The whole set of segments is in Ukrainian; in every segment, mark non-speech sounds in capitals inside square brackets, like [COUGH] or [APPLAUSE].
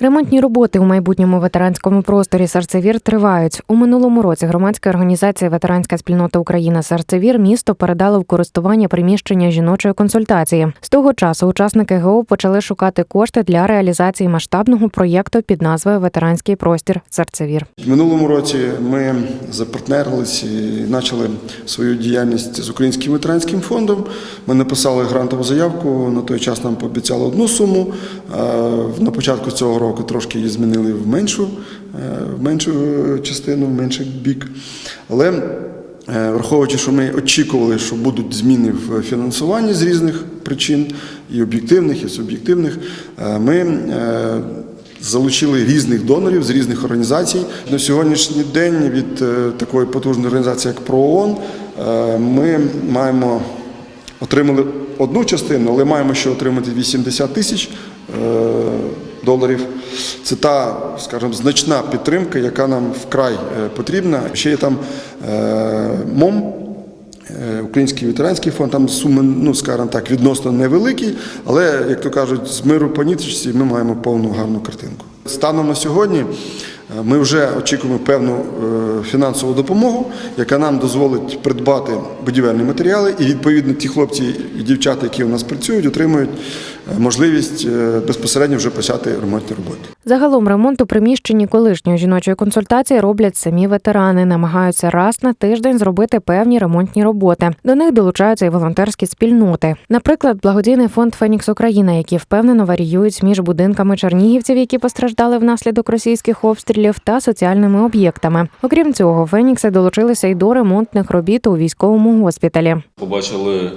Ремонтні роботи у майбутньому ветеранському просторі Серцевір тривають. У минулому році громадська організація Ветеранська спільнота Україна Серцевір місто передало в користування приміщення жіночої консультації. З того часу учасники ГО почали шукати кошти для реалізації масштабного проєкту під назвою Ветеранський простір Серцевір. В минулому році ми запартнерились і почали свою діяльність з Українським ветеранським фондом. Ми написали грантову заявку. На той час нам пообіцяли одну суму. На початку цього року трошки її змінили в меншу, е, в меншу частину, в менший бік. Але е, враховуючи, що ми очікували, що будуть зміни в фінансуванні з різних причин, і об'єктивних, і суб'єктивних, е, ми залучили різних донорів з різних організацій. На сьогоднішній день від такої потужної організації, як ПРООН, е, ми маємо отримали одну частину, але маємо ще отримати 80 тисяч доларів. Це та, скажімо, значна підтримка, яка нам вкрай е, потрібна. Ще є там е, МОМ. Е, Український ветеранський фонд, там суми, ну скажімо так, відносно невеликі, але, як то кажуть, з миру по ниточці ми маємо повну гарну картинку. Станом на сьогодні ми вже очікуємо певну фінансову допомогу, яка нам дозволить придбати будівельні матеріали, і відповідно ті хлопці і дівчата, які у нас працюють, отримують можливість е, безпосередньо вже почати ремонтні роботи. Загалом ремонт у приміщенні колишньої жіночої консультації роблять самі ветерани, намагаються раз на тиждень зробити певні ремонтні роботи. До них долучаються і волонтерські спільноти. Наприклад, благодійний фонд Фенікс Україна, які впевнено варіюють між будинками чернігівців, які постраждали внаслідок російських обстрілів, та соціальними об'єктами. Окрім цього, Фенікси долучилися й до ремонтних робіт у військовому госпіталі. Побачили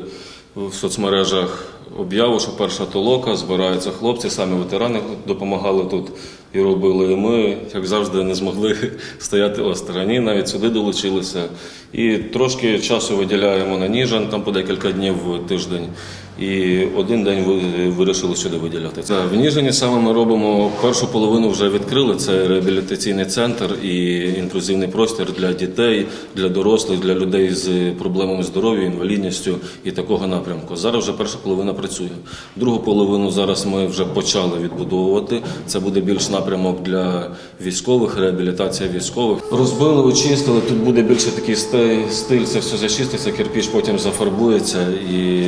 в соцмережах об'яву, що перша толока, збираються хлопці, самі ветерани допомагали тут і робили. І ми, як завжди, не змогли [LAUGHS] стояти осторонні, навіть сюди долучилися. І трошки часу виділяємо на Ніжин, там по декілька днів в тиждень. І один день вирішили сюди виділяти. Це в Ніжині саме ми робимо першу половину вже відкрили. Це реабілітаційний центр і інклюзивний простір для дітей, для дорослих, для людей з проблемами здоров'я, інвалідністю і такого напрямку. Зараз вже перша половина працює. Другу половину зараз ми вже почали відбудовувати. Це буде більш напрямок для військових, реабілітація військових. Розбили, очистили. Тут буде більше такий стиль, це все зачиститься, кирпіч потім зафарбується і.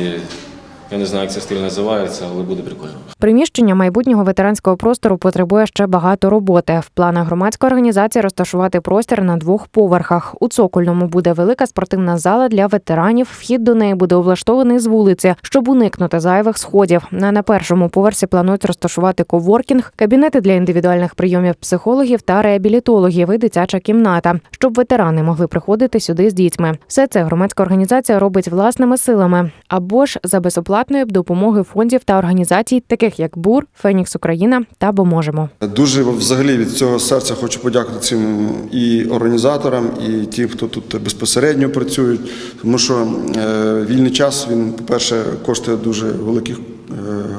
Я не знаю, як цей стиль називається, але буде прикольно. Приміщення майбутнього ветеранського простору потребує ще багато роботи. В планах громадської організації розташувати простір на двох поверхах. У цокольному буде велика спортивна зала для ветеранів. Вхід до неї буде облаштований з вулиці, щоб уникнути зайвих сходів. На, на першому поверсі планують розташувати коворкінг, кабінети для індивідуальних прийомів психологів та реабілітологів і дитяча кімната, щоб ветерани могли приходити сюди з дітьми. Все це громадська організація робить власними силами або ж за безоплатної допомоги фондів та організацій, таких як БУР, Фенікс Україна та Бо можемо. Дуже взагалі від цього серця хочу подякувати цим і організаторам, і тим, хто тут безпосередньо працюють. Тому що е, вільний час він, по-перше, коштує дуже великих е,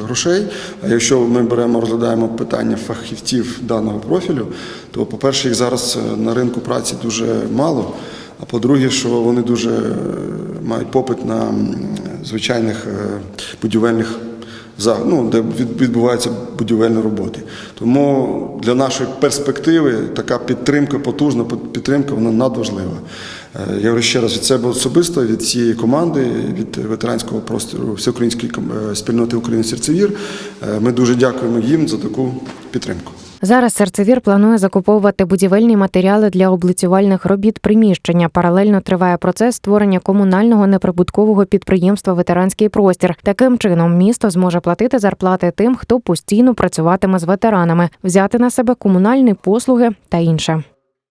грошей. А якщо ми беремо, розглядаємо питання фахівців даного профілю, то, по-перше, їх зараз е, на ринку праці дуже мало. А по-друге, що вони дуже мають попит на звичайних е, будівельних ну, де від- відбуваються будівельні роботи. Тому для нашої перспективи така підтримка, потужна підтримка, вона надважлива. Е, Я говорю ще раз від себе особисто, від цієї команди, від ветеранського простору всеукраїнської е, спільноти України серцевір. Ми дуже дякуємо їм за таку підтримку. Зараз серцевір планує закуповувати будівельні матеріали для облицювальних робіт приміщення. Паралельно триває процес створення комунального неприбуткового підприємства Ветеранський простір. Таким чином місто зможе платити зарплати тим, хто постійно працюватиме з ветеранами, взяти на себе комунальні послуги та інше.